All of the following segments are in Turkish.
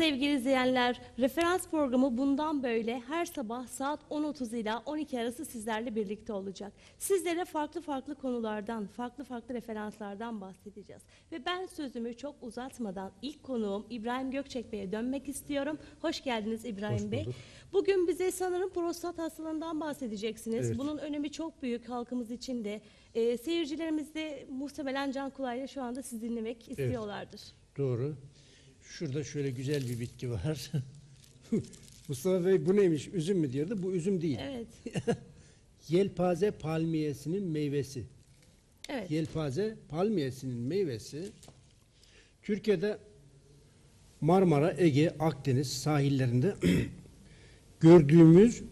Sevgili izleyenler, referans programı bundan böyle her sabah saat 10.30 ila 12 arası sizlerle birlikte olacak. Sizlere farklı farklı konulardan, farklı farklı referanslardan bahsedeceğiz. Ve ben sözümü çok uzatmadan ilk konuğum İbrahim Gökçek Bey'e dönmek istiyorum. Hoş geldiniz İbrahim Hoş Bey. Bugün bize sanırım prostat hastalığından bahsedeceksiniz. Evet. Bunun önemi çok büyük halkımız için de. Ee, seyircilerimiz de muhtemelen can kulağıyla şu anda sizi dinlemek istiyorlardır. Doğru. Şurada şöyle güzel bir bitki var. Mustafa Bey bu neymiş? Üzüm mü diyordu? Bu üzüm değil. Evet, Yelpaze palmiyesinin meyvesi. evet. Yelpaze palmiyesinin meyvesi Türkiye'de Marmara, Ege, Akdeniz sahillerinde gördüğümüz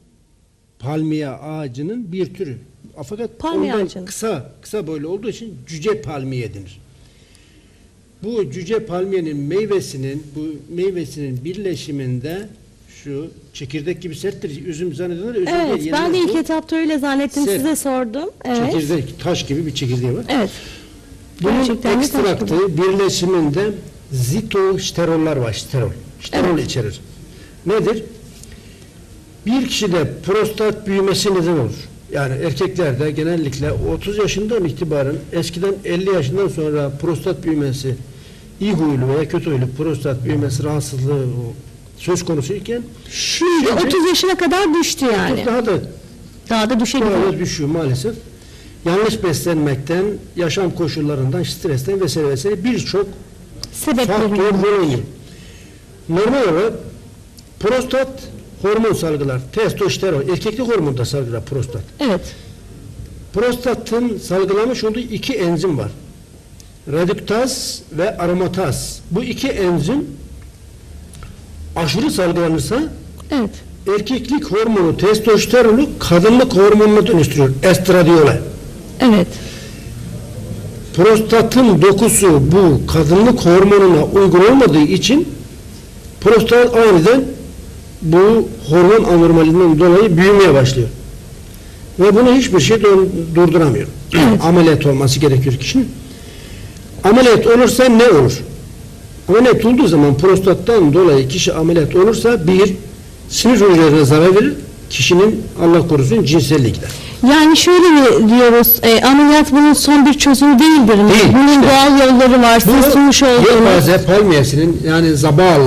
palmiye ağacının bir türü. Fakat Palmiye ondan ağacının. kısa kısa boylu olduğu için cüce palmiye denir. Bu cüce palmiyenin meyvesinin bu meyvesinin birleşiminde şu çekirdek gibi serttir. Üzüm zannediyorlar. Üzüm Evet, değil, ben de ilk bu. etapta öyle zannettim. Sert. Size sordum. Evet. Çekirdek, taş gibi bir çekirdeği var. Evet. Bunun Gerçekten ekstraktı birleşiminde zitosteroller var. Sterol. Sterol içerir. Nedir? Bir kişide prostat büyümesi neden olur. Yani erkeklerde genellikle 30 yaşından itibaren eskiden 50 yaşından sonra prostat büyümesi iyi huylu veya kötü huylu prostat büyümesi rahatsızlığı söz konusuyken Şimdi Şimdi- 30 yaşına kadar düştü yani. daha da Daha da düşebilir. Düşüyor maalesef. Yanlış beslenmekten, yaşam koşullarından, stresten vesaire vesaire birçok faktör oynuyor. Normal olarak prostat hormon salgılar, testosteron, erkeklik hormonu da salgılar prostat. Evet. Prostatın salgılamış olduğu iki enzim var. Reduktaz ve aromataz. Bu iki enzim aşırı salgılanırsa Evet. erkeklik hormonu testosteronu kadınlık hormonuna dönüştürüyor. Estradiyola. Evet. Prostatın dokusu bu kadınlık hormonuna uygun olmadığı için prostat aniden bu hormon anormalinden dolayı büyümeye başlıyor. Ve bunu hiçbir şey dur- durduramıyor. Ameliyat olması gerekiyor kişinin. Ameliyat olursa ne olur? Ameliyat olduğu zaman prostattan dolayı kişi ameliyat olursa bir sinir hücrelerine zarar verir. Kişinin Allah korusun cinselliği gider. Yani şöyle mi diyoruz, e, ameliyat bunun son bir çözümü değildir mi? Değil, bunun işte. doğal yolları var, Bu siz sunmuş olduğunuz. yelpaze palmiyesinin yani zabal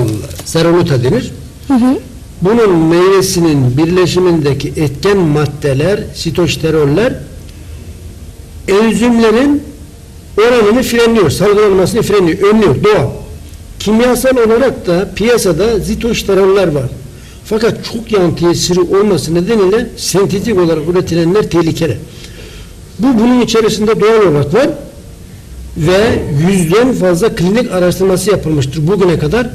seroluta denir. Hı hı. Bunun meyvesinin birleşimindeki etken maddeler, sitosteroller enzimlerin oranını frenliyor, salgılanmasını frenliyor, önlüyor, doğal. Kimyasal olarak da piyasada zitosteroller var. Fakat çok yan tesiri olması nedeniyle sentetik olarak üretilenler tehlikeli. Bu bunun içerisinde doğal olarak var ve yüzden fazla klinik araştırması yapılmıştır bugüne kadar.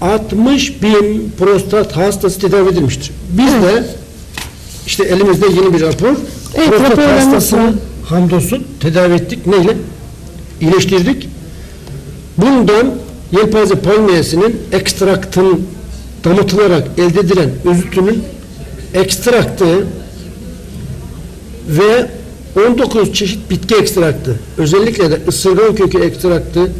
60 bin prostat hastası tedavi edilmiştir. Biz de işte elimizde yeni bir rapor. Evet, prostat raporlarımız var. hastasını hamdolsun tedavi ettik. Neyle? İyileştirdik. Bundan yelpaze palmiyesinin ekstraktın damıtılarak elde edilen özütünün ekstraktı ve 19 çeşit bitki ekstraktı. Özellikle de ısırgan kökü ekstraktı,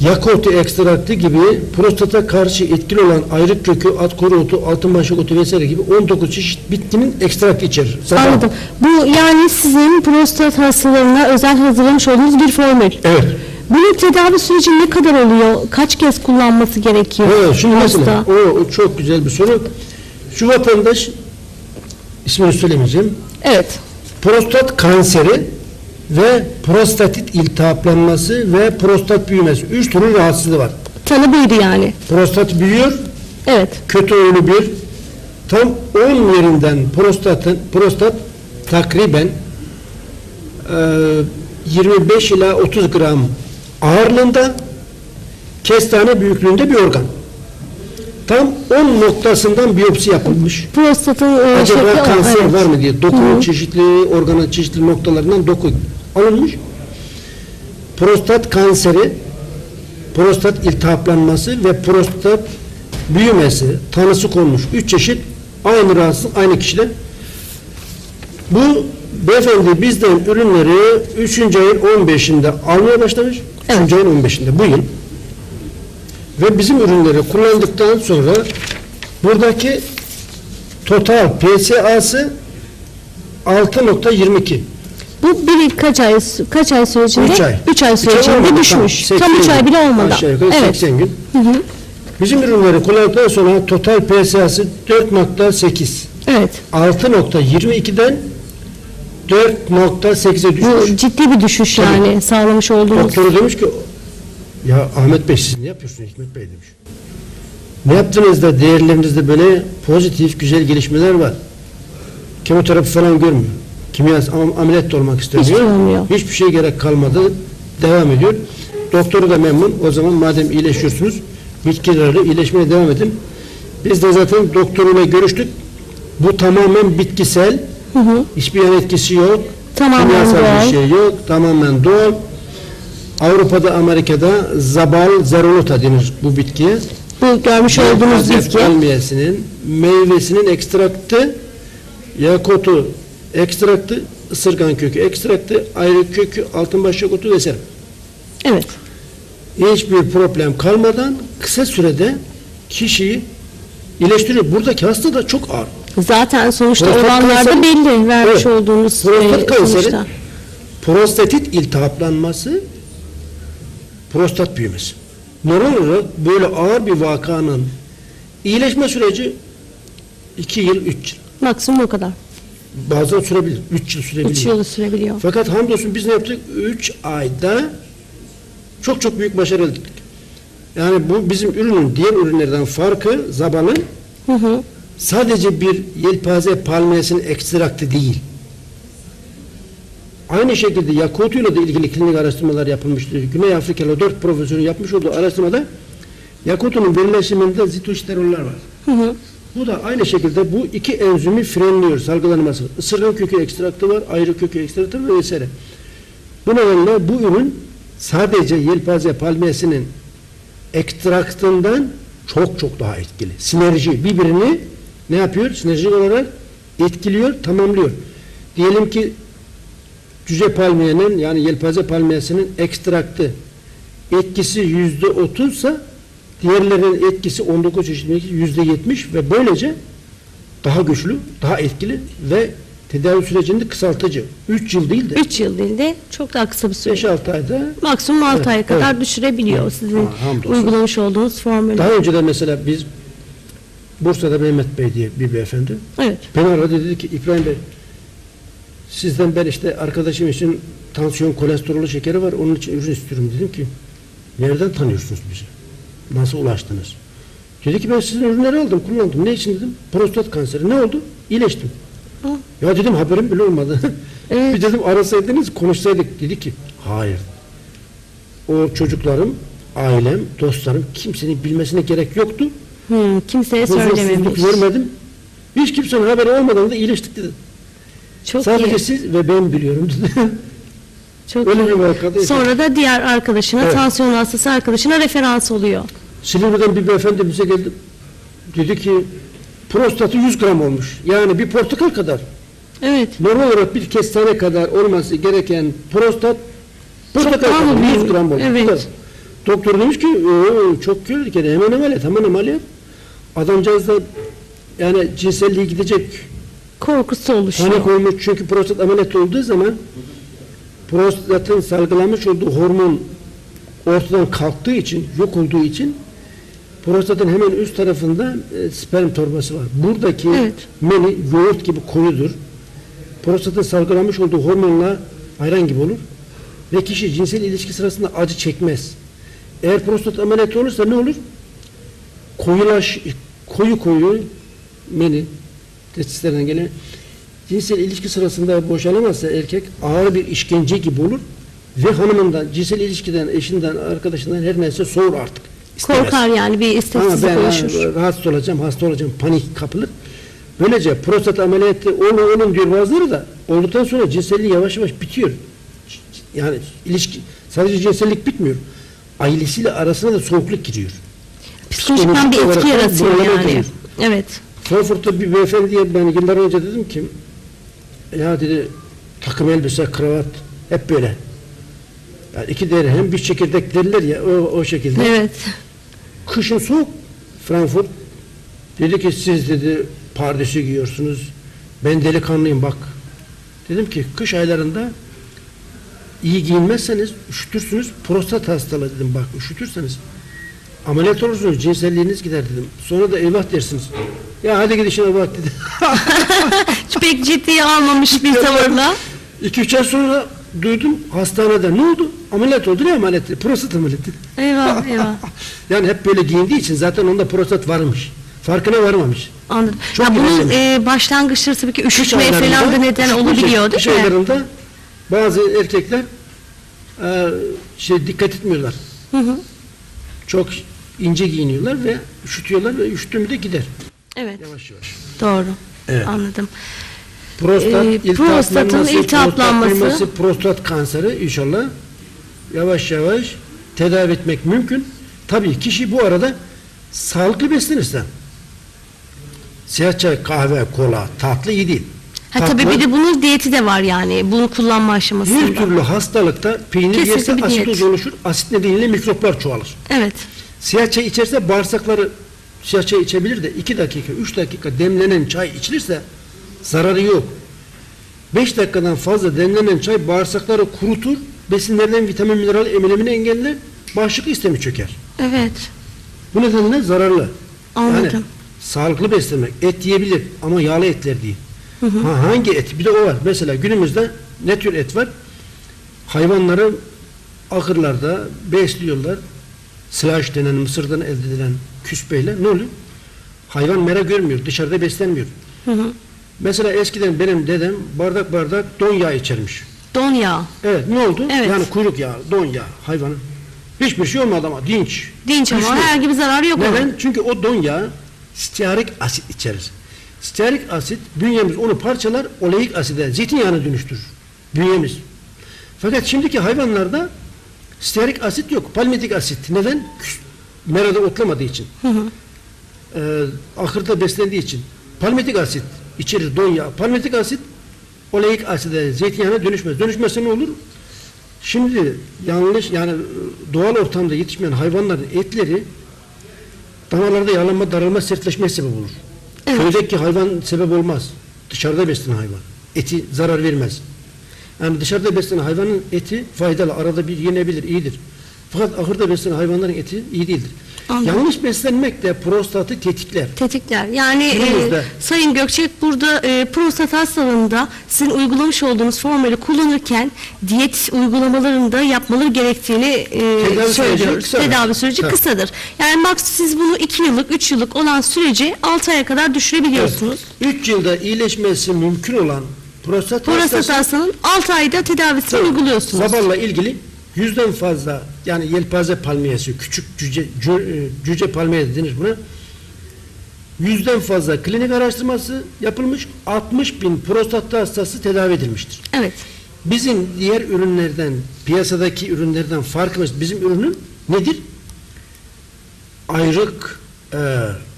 yakoti ekstraktı gibi prostata karşı etkili olan ayrık kökü, at kuru otu, altınbaşak otu vesaire gibi 19 çeşit bitkinin ekstraktı içerir. Sabah. Anladım. Bu yani sizin prostat hastalarına özel hazırlamış olduğunuz bir formül. Evet. Bunun tedavi süreci ne kadar oluyor? Kaç kez kullanması gerekiyor? Evet, şimdi mesela o, o çok güzel bir soru. Şu vatandaş ismini söylemeyeceğim. Evet. prostat kanseri ve prostatit iltihaplanması ve prostat büyümesi. Üç türlü rahatsızlığı var. Tanı buydu yani. Prostat büyüyor, Evet. kötü oyunu bir, tam 10 yerinden prostatın, prostat takriben e, 25 ila 30 gram ağırlığında kestane büyüklüğünde bir organ. Tam 10 noktasından biyopsi yapılmış. Prostatın e, Acaba şekli kanser evet. var mı diye dokunun çeşitli organın çeşitli noktalarından doku alınmış. Prostat kanseri, prostat iltihaplanması ve prostat büyümesi tanısı konmuş. Üç çeşit aynı rahatsızlık aynı kişide. Bu beyefendi bizden ürünleri 3. ayın 15'inde almaya başlamış. 3. ayın 15'inde bu yıl. Ve bizim ürünleri kullandıktan sonra buradaki total PSA'sı 6.22. Bu bir kaç ay kaç ay sürecinde? 3 ay. 3 ay Üç ay sürecinde düşmüş. tamam. Tam 3 ay 80 bile olmadı. Aşağı yukarı Evet. 80 gün. Hı hı. Bizim ürünleri kullandıktan sonra total PSA'sı 4.8. Evet. 6.22'den 4.8'e düşmüş. Bu ciddi bir düşüş Tabii. yani sağlamış olduğunuz. Doktor demiş ki ya Ahmet Bey siz ne yapıyorsunuz Hikmet Bey demiş. Ne yaptınız da değerlerinizde böyle pozitif güzel gelişmeler var. Kemoterapi falan görmüyor. Kimya am- ameliyat da olmak istemiyor. Hiçbir şey olmuyor. Hiçbir şey gerek kalmadı. Devam ediyor. Doktoru da memnun. O zaman madem iyileşiyorsunuz bitkilerle iyileşmeye devam edin. Biz de zaten doktoruyla görüştük. Bu tamamen bitkisel. Hı hı. Hiçbir yan etkisi yok. Tamamen Kimyasal doğal. bir şey yok. Tamamen doğal. Avrupa'da, Amerika'da zabal zerolota denir bu bitkiye. Bu görmüş olduğunuz bitki. palmiyesinin meyvesinin ekstraktı, yakutu ekstraktı, ısırgan kökü ekstraktı, ayrı kökü, altınbaş yakutu vesaire. Evet. Hiçbir problem kalmadan kısa sürede kişiyi iyileştiriyor. Buradaki hasta da çok ağır. Zaten sonuçta Prostat olanlarda kanseri- belli vermiş Evet. olduğunuz Prostat e, kanseri, sonuçta. prostatit iltihaplanması, prostat büyümesi. Normal olarak böyle ağır bir vakanın iyileşme süreci 2 yıl, 3 yıl. Maksimum o kadar. Bazen sürebilir, 3 yıl 3 sürebiliyor. yılı sürebiliyor. Fakat hamdolsun biz ne yaptık? 3 ayda çok çok büyük başarı elde ettik. Yani bu bizim ürünün diğer ürünlerden farkı zabanın Hı hı. sadece bir yelpaze palmiyesinin ekstraktı değil. Aynı şekilde yakutuyla da ilgili klinik araştırmalar yapılmıştır. Güney Afrikalı dört profesörün yapmış olduğu araştırmada yakutunun birleşiminde zitosteroller var. Hı hı. Bu da aynı şekilde bu iki enzimi frenliyor salgılanması. Isırgan kökü ekstraktı var, ayrı kökü ekstraktı var vesaire. Bu nedenle bu ürün sadece yelpaze palmiyesinin ekstraktından çok çok daha etkili. Sinerji birbirini ne yapıyor? Sinerjik olarak etkiliyor, tamamlıyor. Diyelim ki cüce palmiyenin yani yelpaze palmiyesinin ekstraktı etkisi yüzde otuzsa diğerlerinin etkisi 19 çeşitindeki yüzde yetmiş ve böylece daha güçlü, daha etkili ve tedavi sürecini kısaltıcı. 3 yıl değil de 3 yıl değil de çok daha kısa bir süre. 5-6 ayda Maksimum 6 Evet, aya kadar evet. düşürebiliyor sizin Ha, uygulamış olduğunuz formülü. daha önce de mesela biz Bursa'da Mehmet Bey diye bir beyefendi Evet. beni aradı dedi ki İbrahim Bey sizden ben işte arkadaşım için tansiyon kolesterolü şekeri var onun için ürün istiyorum dedim ki nereden tanıyorsunuz bizi? Nasıl ulaştınız? Dedi ki ben sizin ürünleri aldım kullandım. Ne için dedim? Prostat kanseri. Ne oldu? İyileştim. Aa. Ya dedim haberim bile olmadı. Evet. bir dedim arasaydınız konuşsaydık. Dedi ki hayır. O çocuklarım, ailem, dostlarım kimsenin bilmesine gerek yoktu. Hı, kimseye söylememiş. vermedim. Hiç kimsenin haberi olmadan da iyileştik dedi. Çok Sadece iyi. siz ve ben biliyorum dedi. Çok Öyle bir vakada. Sonra da diğer arkadaşına, Evet. tansiyon hastası arkadaşına referans oluyor. Silivri'den bir beyefendi bize geldi. Dedi ki prostatı 100 gram olmuş. Yani bir portakal kadar. Evet. Normal olarak bir kestane kadar olması gereken prostat portakal kadar 100 büyük? gram olmuş. Evet. Kadar. Doktor demiş ki "Oo, çok gördük yani hemen ameliyat hemen ameliyat. Adamcağız da yani cinselliği gidecek Korkusu oluşuyor. panik olmuş çünkü prostat ameliyat olduğu zaman prostatın salgılamış olduğu hormon ortadan kalktığı için, yok olduğu için prostatın hemen üst tarafında e, sperm torbası var. Buradaki Evet. meni yoğurt gibi koyudur. Prostatın salgılamış olduğu hormonla ayran gibi olur. Ve kişi cinsel ilişki sırasında acı çekmez. Eğer prostat ameliyatı olursa ne olur? Koyulaş, koyu koyu meni testislerden gelen cinsel ilişki sırasında boşalamazsa erkek ağır bir işkence gibi olur ve hanımından, cinsel ilişkiden, eşinden, arkadaşından her neyse soğur artık. İstemez. Korkar yani bir isteksizlik oluşur. ha, rahatsız olacağım, hasta olacağım, panik kapılır. Böylece prostat ameliyatı olun olun diyor bazıları da olduktan sonra cinselliği yavaş yavaş bitiyor. Yani ilişki, sadece cinsellik bitmiyor. Ailesiyle arasına da soğukluk giriyor. Psikolojikten bir etki yaratıyor yani. giriyor. Evet. Frankfurt'ta bir beyefendiye ben yıllar önce dedim ki ya dedi takım elbise, kravat hep böyle. Yani iki değeri hem bir çekirdek derler ya o, o şekilde. Evet. kışın soğuk Frankfurt. Dedi ki siz dedi pardesi giyiyorsunuz. Ben delikanlıyım bak. Dedim ki kış aylarında iyi giyinmezseniz üşütürsünüz. Prostat hastalığı dedim bak üşütürseniz. Ameliyat olursunuz cinselliğiniz gider dedim. Sonra da eyvah dersiniz. Ya hadi git işine bak dedi. Pek ciddiye almamış bir tavırla. İki üç ay sonra duydum hastanede ne oldu? Ameliyat oldu ne ameliyatı? Prostat ameliyatı. Eyvah eyvah. Yani hep böyle giyindiği için zaten onda prostat varmış. Farkına varmamış. Anladım. Çok ya bunun e, başlangıçları tabii ki üşütmeye falan da neden olabiliyor değil mi? aylarında bazı erkekler e, şey dikkat etmiyorlar. Hı hı. Çok ince giyiniyorlar ve üşütüyorlar ve üşüttüğümü de gider. Evet Yavaş yavaş. doğru. Evet. Anladım. Prostat, Ee, prostatın iltihaplanması, prostat prostat kanseri inşallah yavaş yavaş tedavi etmek mümkün. Tabii kişi bu arada sağlıklı beslenirse siyah çay, kahve, kola, tatlı iyi değil. Ha Tatlı, tabii bir de bunun diyeti de var yani. Bunu kullanma aşamasında. her türlü hastalıkta peynir Kesinlikle yerse asitoz oluşur. Asit nedeniyle mikroplar çoğalır. Evet. Siyah çay içerse bağırsakları siyah çay içebilir de 2 dakika, 3 dakika demlenen çay içilirse zararı yok. 5 dakikadan fazla demlenen çay bağırsakları kurutur, besinlerden vitamin mineral emilimini engeller, bağışıklık sistemi çöker. Evet. Bu nedenle zararlı. Anladım. Yani sağlıklı beslemek. Et yiyebilir ama yağlı etler değil. Ha, hangi et? Bir de o var. Mesela günümüzde ne tür et var? Hayvanları ahırlarda besliyorlar. Sılaç denen mısırdan elde edilen küspeyle ne oluyor? Hayvan mera görmüyor. Dışarıda beslenmiyor. Hı hı. Mesela eskiden benim dedem bardak bardak don yağı içermiş. Don yağı. Evet ne oldu? Evet. Yani kuyruk yağı, don yağı hayvanın. Hiçbir şey olmadı ama dinç. Dinç ama Güçlü. herhangi bir zararı yok onun. Neden? Çünkü o don yağı stearik asit içerir. Stearik asit bünyemiz onu parçalar oleik aside, zeytinyağına dönüştürür. Bünyemiz. Fakat şimdiki hayvanlarda stearik asit yok. Palmitik asit. Neden? Merada otlamadığı için. Hı hı. Ee, ahırda beslendiği için. Palmitik asit içerir don yağı. Palmitik asit oleik aside, zeytinyağına dönüşmez. Dönüşmezse ne olur? Şimdi yanlış yani e, doğal ortamda yetişmeyen hayvanların etleri damarlarda yağlanma, daralma, sertleşme sebep olur. Evet. Köydeki hayvan sebep olmaz. Dışarıda beslenen hayvan. Eti zarar vermez. Yani dışarıda beslenen hayvanın eti faydalı. Arada bir yenebilir, iyidir. Fakat ahırda beslenen hayvanların eti iyi değildir. Anladım. Yanlış beslenmek de prostatı tetikler. Tetikler. Yani e. Sayın Gökçek burada e, prostat hastalığında sizin uygulamış olduğunuz formülü kullanırken diyet uygulamalarında yapmaları gerektiğini e, Tedavi süreci söylüyoruz. kısadır. Tedavi süreci Tabii. kısadır. Yani max siz bunu 2 yıllık, 3 yıllık olan süreci 6 aya kadar düşürebiliyorsunuz. 3 yılda iyileşmesi mümkün olan prostat, Prostat hastası hastalığının 6 ayda tedavisini uyguluyorsunuz. Zabarla ilgili yüzden fazla yani yelpaze palmiyesi, küçük cüce, cü- e, cüce palmiye denir buna. Yüzden fazla klinik araştırması yapılmış, 60 bin prostat hastası tedavi edilmiştir. Evet. Bizim diğer ürünlerden, piyasadaki ürünlerden farkımız, bizim ürünün nedir? Ayrık e,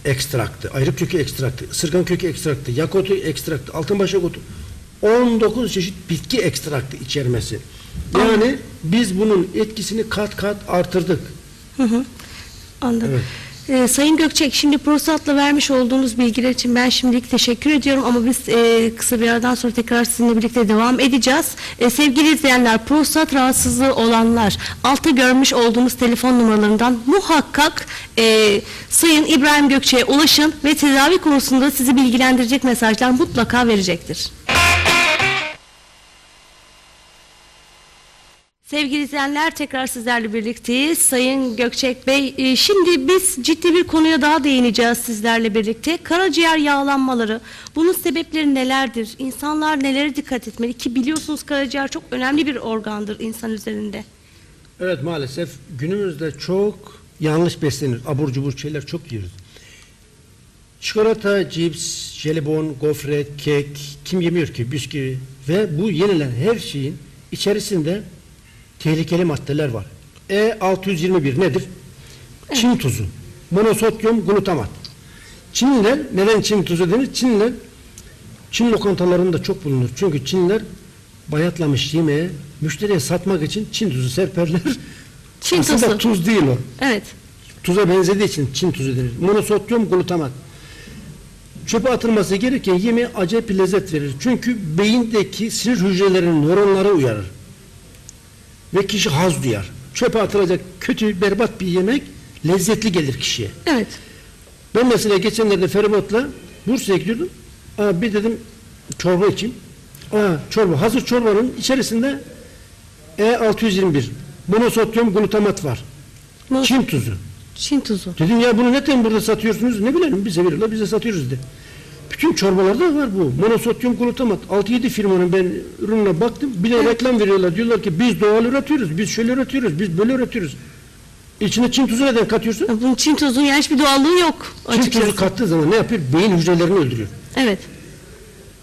ekstraktı, ayrık kökü ekstraktı, ısırgan kökü ekstraktı, yakotu ekstraktı, altınbaş yakotu, 19 çeşit bitki ekstraktı içermesi. Yani biz bunun etkisini kat kat artırdık. Hı hı. Anladım. Evet. Ee, Sayın Gökçek, şimdi prostatla vermiş olduğunuz bilgiler için ben şimdilik teşekkür ediyorum ama biz e, kısa bir aradan sonra tekrar sizinle birlikte devam edeceğiz. E, sevgili izleyenler, prostat rahatsızlığı olanlar, altta görmüş olduğumuz telefon numaralarından muhakkak e, Sayın İbrahim Gökçek'e ulaşın ve tedavi konusunda sizi bilgilendirecek mesajlar mutlaka verecektir. Sevgili izleyenler tekrar sizlerle birlikteyiz. Sayın Gökçek Bey, e, şimdi biz ciddi bir konuya daha değineceğiz sizlerle birlikte. Karaciğer yağlanmaları, bunun sebepleri nelerdir? İnsanlar nelere dikkat etmeli ki biliyorsunuz karaciğer çok önemli bir organdır insan üzerinde. Evet maalesef günümüzde çok yanlış beslenir. Abur cubur şeyler çok yiyoruz. Çikolata, cips, jelibon, gofret, kek, kim yemiyor ki bisküvi ve bu yenilen her şeyin içerisinde tehlikeli maddeler var. E621 nedir? Çin tuzu. Monosodyum glutamat. Çinliler neden Çin tuzu denir? Çinliler Çin lokantalarında çok bulunur. Çünkü Çinliler bayatlamış yemeğe müşteriye satmak için Çin tuzu serperler. Çin Aslında tuzu. tuz değil o. Evet. tuza benzediği için Çin tuzu denir. Monosodyum glutamat. Çöpe atılması gereken yemeğe acayip bir lezzet verir. Çünkü beyindeki sinir hücrelerinin nöronları uyarır. Ve kişi haz duyar. Çöpe atılacak kötü, berbat bir yemek lezzetli gelir kişiye. Evet. Ben mesela geçenlerde feribotla Bursa'ya gidiyordum. Aa, bir dedim çorba içeyim. Aa, çorba. Hazır çorbanın içerisinde E621 monosodyum glutamat var. Monos- Çin tuzu. Çin tuzu. Dedim ya bunu neden burada satıyorsunuz? Ne bilelim bize veriyorlar bize satıyoruz dedi. Bütün çorbalarda var bu. Monosodyum glutamat. 6-7 firmanın ben ürününe baktım. Bir de reklam veriyorlar. Diyorlar ki biz doğal üretiyoruz. Biz şöyle üretiyoruz. Biz böyle üretiyoruz. İçine Çin tuzu neden katıyorsun? Bunun Çin tuzunun yani hiçbir doğallığı yok Çin açıkçası. tuzu kattığı zaman ne yapıyor? Beyin hücrelerini öldürüyor. Evet.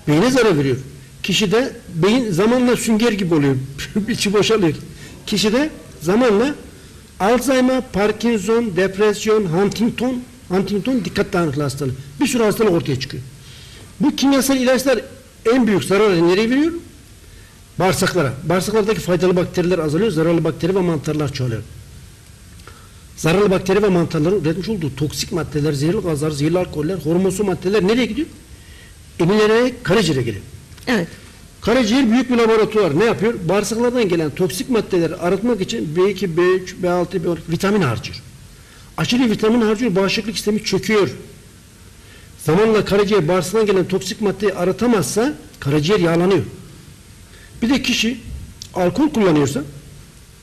Beyne zarar veriyor. Kişide beyin zamanla sünger gibi oluyor. İçi boşalıyor. Kişide zamanla Alzheimer, Parkinson, depresyon, Huntington, Huntington dikkat dağınıklığı hastalığı. Bir sürü hastalık ortaya çıkıyor. Bu kimyasal ilaçlar en büyük zararı nereye veriyor? Bağırsaklara. Bağırsaklardaki faydalı bakteriler azalıyor, zararlı bakteri ve mantarlar çoğalıyor. Zararlı bakteri ve mantarların üretmiş olduğu toksik maddeler, zehirli gazlar, zehirli alkoller, hormonsu maddeler nereye gidiyor? Emilerek karaciğere geliyor. Evet. Karaciğer büyük bir laboratuvar. Ne yapıyor? Bağırsaklardan gelen toksik maddeleri arıtmak için B2, B3, B6, B12 vitamin harcıyor. Aşırı vitamin harcıyor, bağışıklık sistemi çöküyor. Zamanla karaciğer bağırsaktan gelen toksik maddeyi arıtamazsa karaciğer yağlanıyor. Bir de kişi alkol kullanıyorsa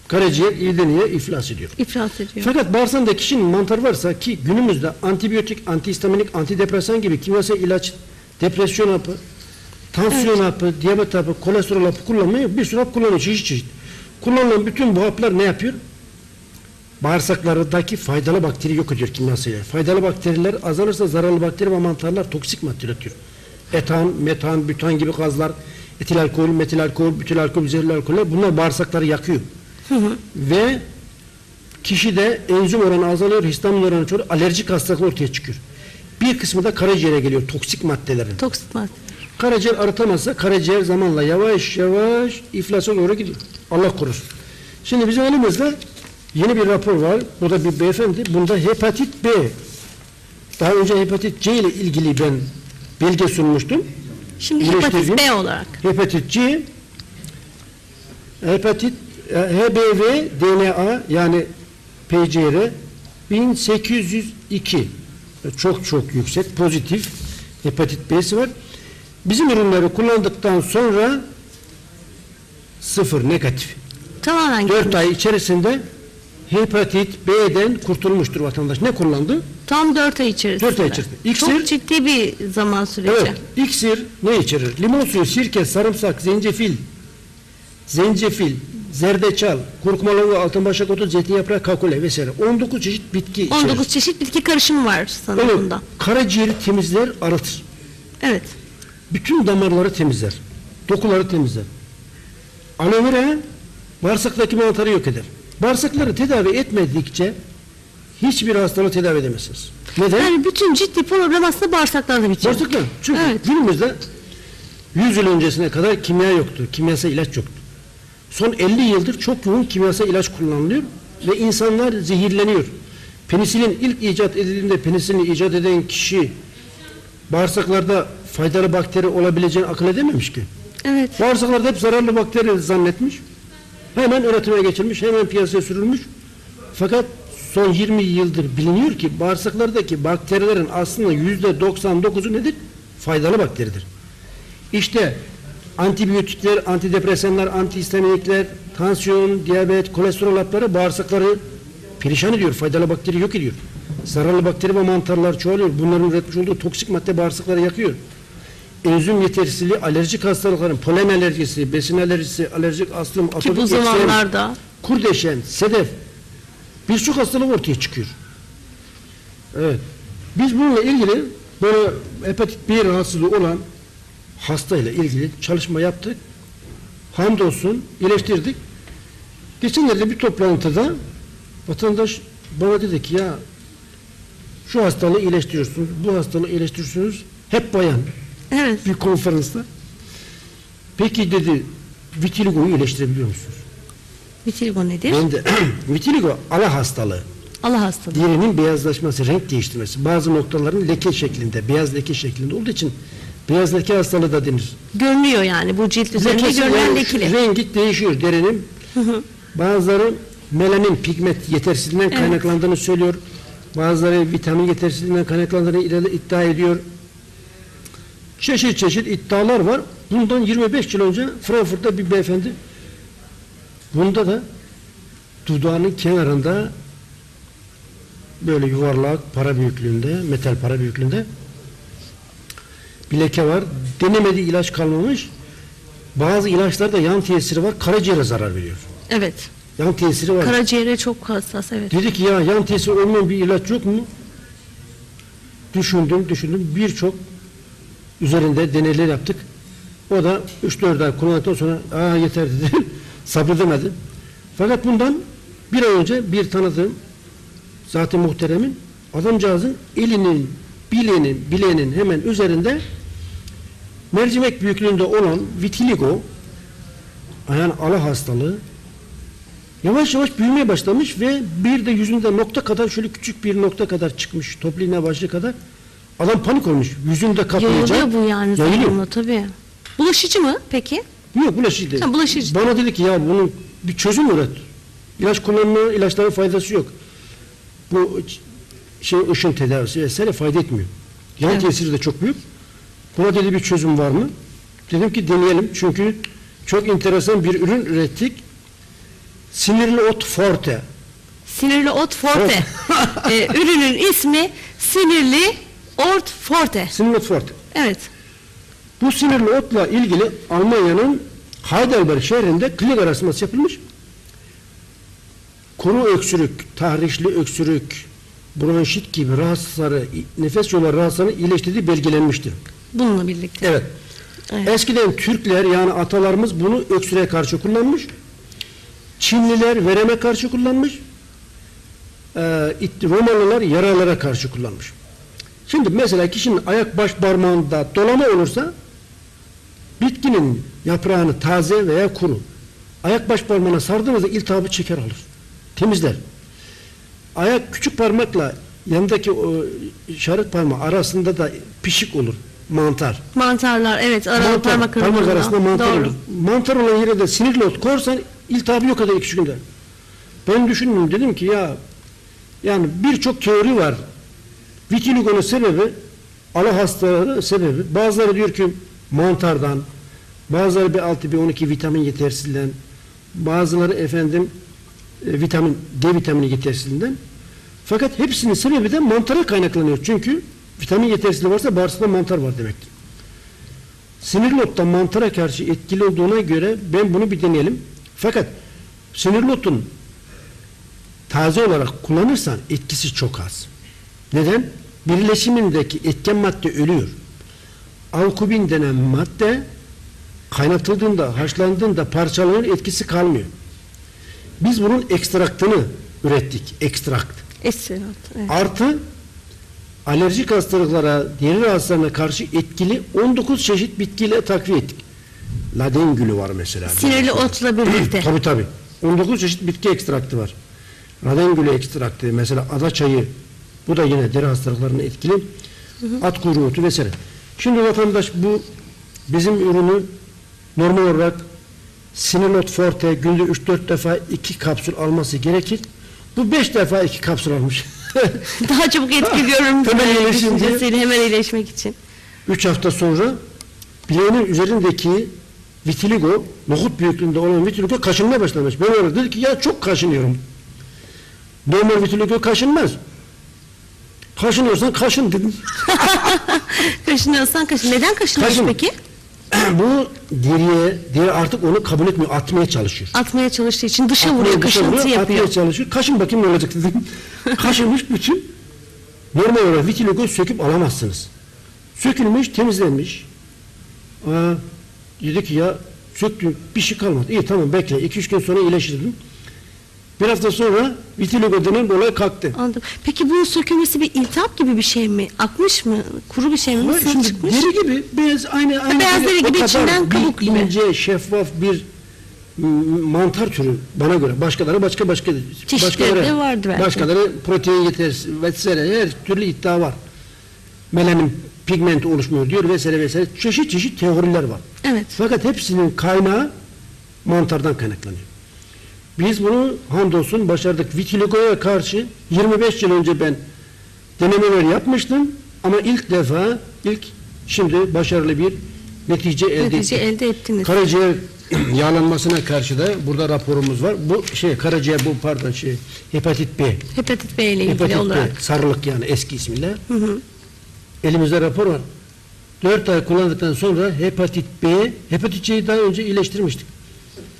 karaciğer iyiden iyiye iflas ediyor. İflas ediyor. Fakat bağırsağında kişinin mantar varsa ki günümüzde antibiyotik, antihistaminik, antidepresan gibi kimyasal ilaç, depresyon hapı, tansiyon hapı, diyabet hapı, kolesterol hapı kullanmıyor. Bir sürü hap kullanıyor çeşit çeşit. Kullanılan bütün bu haplar ne yapıyor? Bağırsaklardaki faydalı bakteri yok ediyor kimyasal ilaç. Faydalı bakteriler azalırsa zararlı bakteri ve mantarlar toksik madde üretiyor. Etan, metan, bütan gibi gazlar, etil alkol, metil alkol, bütil alkol, zehirli alkoller bunlar bağırsakları yakıyor. Ve kişide enzim oranı azalıyor, histamin oranı çoğalıyor, alerjik hastalık ortaya çıkıyor. Bir kısmı da karaciğere geliyor toksik maddelerin. Toksik madde. Karaciğer arıtamazsa karaciğer zamanla yavaş yavaş iflasyon doğru gidiyor. Allah korusun. Şimdi bizim elimizde yeni bir rapor var. Bu da bir beyefendi. Bunda hepatit B. Daha önce hepatit C ile ilgili ben bilgi sunmuştum. Şimdi hepatit B olarak. Hepatit C, hepatit e, HBV DNA yani PCR 1802 E, çok çok yüksek pozitif hepatit B'si var. Bizim ürünleri kullandıktan sonra sıfır negatif. Tamamen 4 ay içerisinde hepatit B'den kurtulmuştur vatandaş. Ne kullandı? Tam 4 ay içerisinde. Dört ay içerisinde. İksir- Çok ciddi bir zaman süreci. Evet. İksir ne içerir? Limon suyu, sirke, sarımsak, zencefil, zencefil, zerdeçal, kurkumalı altın başak otu, zeytin yaprağı, kakule vesaire. 19 çeşit bitki içerir. 19 çeşit bitki karışımı var sanırım Evet, karaciğeri temizler, arıtır. Evet. Bütün damarları temizler. Dokuları temizler. Aloe vera bağırsaktaki mantarı yok eder. Bağırsakları tedavi etmedikçe hiçbir hastalığı tedavi edemezsiniz. Neden? Yani bütün ciddi problem aslında bağırsaklarda bitiyor. Bağırsaklar. Çünkü Evet. günümüzde 100 yıl öncesine kadar kimya yoktu. Kimyasal ilaç yoktu. Son 50 yıldır çok yoğun kimyasal ilaç kullanılıyor ve insanlar zehirleniyor. Penisilin ilk icat edildiğinde penisilini icat eden kişi bağırsaklarda faydalı bakteri olabileceğini akıl edememiş ki. Evet. Bağırsaklarda hep zararlı bakteri zannetmiş. Hemen üretime geçirmiş, hemen piyasaya sürülmüş. Fakat son 20 yıldır biliniyor ki bağırsaklardaki bakterilerin aslında yüzde 99'u nedir? Faydalı bakteridir. İşte antibiyotikler, antidepresanlar, antihistaminikler, tansiyon, diyabet, kolesterol hapları bağırsakları perişan ediyor. Faydalı bakteri yok ediyor. Zararlı bakteri ve mantarlar çoğalıyor. Bunların üretmiş olduğu toksik madde bağırsakları yakıyor. Enzim yetersizliği, alerjik hastalıkların, polen alerjisi, besin alerjisi, alerjik astım, Ki atopik bu eksem, zamanlarda kurdeşen, sedef birçok hastalık ortaya çıkıyor. Evet. Biz bununla ilgili böyle hepatit B rahatsızlığı olan hastayla ilgili çalışma yaptık. Hamdolsun iyileştirdik. Geçenlerde bir toplantıda vatandaş bana dedi ki ya şu hastalığı iyileştiriyorsunuz, bu hastalığı iyileştiriyorsunuz. Hep bayan evet. bir konferansta. Peki dedi vitiligoyu iyileştirebiliyor musunuz? Vitiligo nedir? Ben de vitiligo ala hastalığı. Allah hastalığı. derinin beyazlaşması, renk değiştirmesi. Bazı noktaların leke şeklinde, beyaz leke şeklinde olduğu için beyaz leke hastalığı da denir. Görünüyor yani bu cilt üzerinde Lekesi görünen lekeli. Rengi değişiyor derinin. Bazıları melanin pigment yetersizliğinden Evet. kaynaklandığını söylüyor. Bazıları vitamin yetersizliğinden kaynaklandığını iddia ediyor. Çeşit çeşit iddialar var. Bundan 25 yıl önce Frankfurt'ta bir beyefendi bunda da dudağının kenarında böyle yuvarlak para büyüklüğünde, metal para büyüklüğünde bir leke var. Denemediği ilaç kalmamış. Bazı ilaçlarda yan tesiri var. Karaciğere zarar veriyor. Evet. Yan tesiri var. Karaciğere çok hassas evet. Dedi ki ya yan tesiri olmayan bir ilaç yok mu? Düşündüm, düşündüm. Birçok üzerinde deneyler yaptık. O da 3-4 ay kullandıktan sonra aa yeter dedi. Sabredemedi. Fakat bundan bir ay önce bir tanıdığım zaten muhteremin adamcağızın elinin bileğinin bileğinin hemen üzerinde mercimek büyüklüğünde olan vitiligo yani ala hastalığı Yavaş yavaş büyümeye başlamış ve bir de yüzünde nokta kadar şöyle küçük bir nokta kadar çıkmış. Toplu başlığı kadar. Adam panik olmuş. Yüzünde kaplayacak. Yayılıyor bu yani Yayılıyor. zamanla tabii. Bulaşıcı mı peki? Yok bulaşıcı değil. Ha, bulaşıcı. Bana dedi ki ya bunun bir çözüm üret. İlaç kullanma, ilaçların faydası yok. Bu şey ışın tedavisi vesaire fayda etmiyor. Yan Evet. tesiri de çok büyük. Buna dedi bir çözüm var mı? Dedim ki deneyelim. Çünkü çok enteresan bir ürün ürettik. Sinirli ot forte. Sinirli ot forte. Ee, ürünün ismi sinirli ot forte. Sinirli ot forte. Evet. Bu sinirli otla ilgili Almanya'nın Heidelberg şehrinde klinik araştırması yapılmış. Kuru öksürük, tahrişli öksürük, bronşit gibi rahatsızları, nefes yolları rahatsızlarını iyileştirdiği belgelenmiştir. Bununla birlikte. Evet. Evet. Eskiden Türkler yani atalarımız bunu öksürüğe karşı kullanmış. Çinliler vereme karşı kullanmış. Ee, Romalılar yaralara karşı kullanmış. Şimdi mesela kişinin ayak baş parmağında dolama olursa bitkinin yaprağını taze veya kuru ayak baş parmağına sardığınızda iltihabı çeker alır. Temizler. Ayak küçük parmakla yanındaki o işaret parmağı arasında da pişik olur. Mantar. Mantarlar evet ara Mantar, parmak, parmak arasında mantar Doğru. olur. Mantar olan yere de sinirli ot korsan iltihabı yok eder iki günde. Ben düşündüm dedim ki ya yani birçok teori var. Vitiligo'nun sebebi ala hastalığı sebebi. Bazıları diyor ki mantardan, bazıları B6 B12 vitamin yetersizliğinden, bazıları efendim e, vitamin D vitamini yetersizliğinden. Fakat hepsinin sebebi de mantara kaynaklanıyor. Çünkü vitamin yetersizliği varsa bağırsakta mantar var demektir. Sinirli ottan mantara karşı etkili olduğuna göre ben bunu bir deneyelim. Fakat sinirli otun taze olarak kullanırsan etkisi çok az. Neden? Birleşimindeki etken madde ölüyor. Alkubin denen madde kaynatıldığında, haşlandığında parçalanır, etkisi kalmıyor. Biz bunun ekstraktını ürettik. Ekstrakt. Evet. Artı alerjik hastalıklara, deri rahatsızlarına karşı etkili 19 çeşit bitkiyle takviye ettik. Laden gülü var mesela. Sinirli otla birlikte. Tabi tabi. 19 çeşit bitki ekstraktı var. Raden gülü ekstraktı. Mesela ada çayı. Bu da yine deri hastalıklarına etkili. At kuyruğu otu vesaire. Şimdi vatandaş bu bizim ürünü normal olarak Sinilot Forte günde 3-4 defa 2 kapsül alması gerekir. Bu 5 defa 2 kapsül almış. Daha çabuk etkiliyorum. Hemen düşüncesiyle, hemen iyileşmek için. 3 hafta sonra bileğinin üzerindeki vitiligo, nohut büyüklüğünde olan vitiligo kaşınmaya başlamış. Ben öyle dedi ki ya çok kaşınıyorum. Normal vitiligo kaşınmaz. Kaşınıyorsan kaşın dedim. Kaşınıyorsan kaşın. Neden kaşınıyorsun Kaşın. peki? Bu deriye, deri artık onu kabul etmiyor, atmaya çalışıyor. Atmaya çalıştığı için dışa Atmaya vuruyor, kaşıntı vuruyor, yapıyor. Atmaya çalışıyor. Kaşın bakayım ne olacak dedim. Kaşınmış bütün. Normal olarak vitiligo söküp alamazsınız. Sökülmüş, temizlenmiş. Aa, dedi ki ya söktüm, bir şey kalmadı. İyi tamam bekle, iki üç gün sonra iyileşir dedim. Bir hafta sonra vitiligo denen bir olay kalktı. Anladım. Peki bunun sökülmesi bir iltihap gibi bir şey mi? Akmış mı? Kuru bir şey mi? Ama Nasıl şimdi çıkmış? deri gibi, beyaz aynı aynı beyaz böyle deri o gibi, kadar içinden kabuk gibi. ince, şeffaf bir m- mantar türü bana göre. Başkaları başka başka Çeşitleri de vardır belki. Başkaları protein yetersiz vesaire her türlü iddia var. Melanin pigmenti oluşmuyor diyor vesaire vesaire. Çeşit çeşit teoriler var. Evet. Fakat hepsinin kaynağı mantardan kaynaklanıyor. Biz bunu hamdolsun başardık. Vitiligo'ya karşı 25 yıl önce ben denemeler yapmıştım ama ilk defa ilk şimdi başarılı bir netice elde Netice ettik. elde ettiniz. Karaciğer yağlanmasına karşı da burada raporumuz var. Bu şey karaciğer bu pardon şey hepatit B. Hepatit B ile ilgili Hepatit olarak. B. Sarılık yani eski ismiyle. Elimizde rapor var. 4 ay kullandıktan sonra hepatit B, hepatit C'yi daha önce iyileştirmiştik.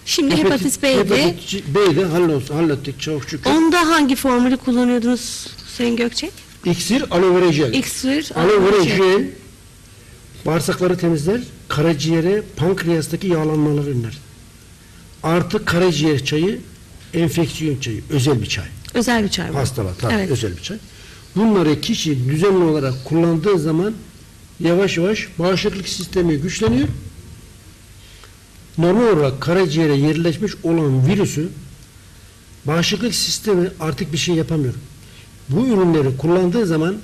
Şimdi hepatit Hepatit C- B'de hallolsun, hallettik çok şükür. onda hangi formülü kullanıyordunuz Sayın Gökçek? İksir, aloe vera jel. X1, Aloe vera jel bağırsakları temizler, karaciğere, pankreastaki yağlanmaları önler. Artı karaciğer çayı, enfeksiyon çayı, özel bir çay. Özel bir çay bu. Hastalar tabii Evet. özel bir çay. Bunları kişi düzenli olarak kullandığı zaman yavaş yavaş bağışıklık sistemi güçleniyor. Normal olarak karaciğere yerleşmiş olan virüsü bağışıklık sistemi artık bir şey yapamıyor. Bu ürünleri kullandığı zaman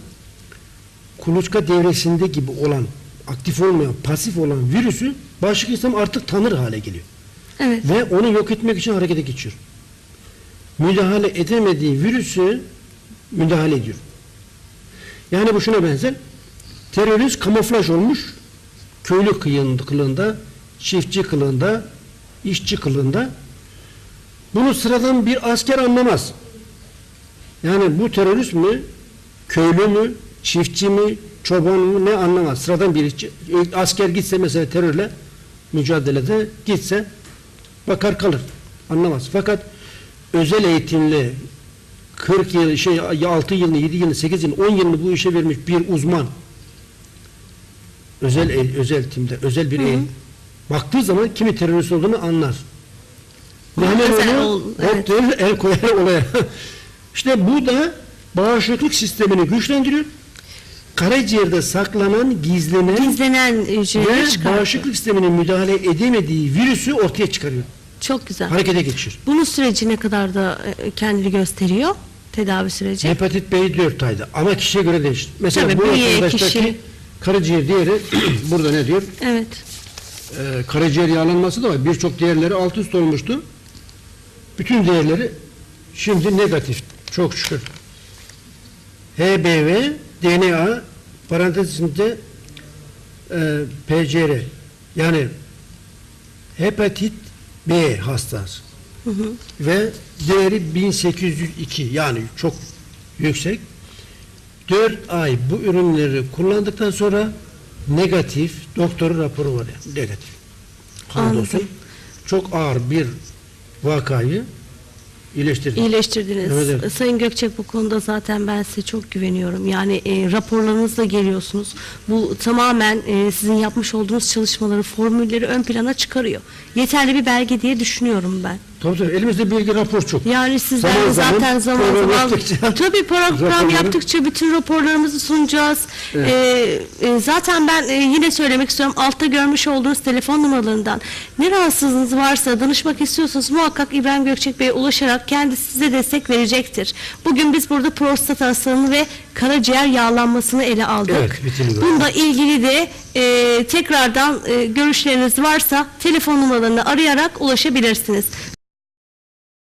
kuluçka devresinde gibi olan aktif olmayan, pasif olan virüsü bağışıklık sistemi artık tanır hale geliyor. Evet. Ve onu yok etmek için harekete geçiyor. Müdahale edemediği virüsü müdahale ediyor. Yani bu şuna benzer. Terörist kamuflaj olmuş. Köylü kıyın- kılığında, çiftçi kılığında, işçi kılığında. Bunu sıradan bir asker anlamaz. Yani bu terörist mi, köylü mü, çiftçi mi, çoban mı ne anlamaz. Sıradan bir işçi. Asker gitse mesela terörle mücadelede gitse bakar kalır. Anlamaz. Fakat özel eğitimli 40 yıl, şey 6 yılını, 7 yılını, 8 yılını, 10 yılını bu işe vermiş bir uzman özel el, özel timde, özel bir el baktığı zaman kimi terörist olduğunu anlar. Hemen onu evet. el koyar olaya. işte bu da bağışıklık sistemini güçlendiriyor. Karaciğerde saklanan, gizlenen Gizlenen hücreleri ve çıkartıyor. bağışıklık sisteminin müdahale edemediği virüsü ortaya çıkarıyor. Çok güzel. Harekete geçiyor. Bunun süreci ne kadar da e, kendini gösteriyor? Tedavi süreci. Hepatit B 4 ayda ama kişiye göre değişir. Mesela Tabii, bu bir arkadaştaki kişi- karaciğer değeri burada ne diyor? Evet. Ee, karaciğer yağlanması da var. Birçok değerleri alt üst olmuştu. Bütün değerleri şimdi negatif. Çok şükür. HBV, DNA parantez içinde e, PCR yani hepatit B hastası. Ve değeri 1802 yani çok yüksek. 4 ay bu ürünleri kullandıktan sonra negatif doktorun raporu var yani negatif. Hamdolsun çok ağır bir vakayı iyileştirdi. İyileştirdiniz. Evet, evet. Sayın Gökçek bu konuda zaten ben size çok güveniyorum. Yani e, raporlarınızla geliyorsunuz. Bu tamamen e, sizin yapmış olduğunuz çalışmaları, formülleri ön plana çıkarıyor. Yeterli bir belge diye düşünüyorum ben. Tabii tabii elimizde bilgi rapor çok. Yani sizler Zaman zaman zaten zaman program zaman yaptıkça- tabii program Raporları- yaptıkça bütün raporlarımızı sunacağız. Evet. Ee, e, zaten ben e, yine söylemek istiyorum altta görmüş olduğunuz telefon numaralarından ne rahatsızlığınız varsa danışmak istiyorsanız muhakkak İbrahim Gökçek Bey'e ulaşarak kendisi size destek verecektir. Bugün biz burada prostat hastalığını ve karaciğer yağlanmasını ele aldık. Evet, vitiligo. Bununla ilgili de e, tekrardan e, görüşleriniz varsa telefon numaralarını arayarak ulaşabilirsiniz.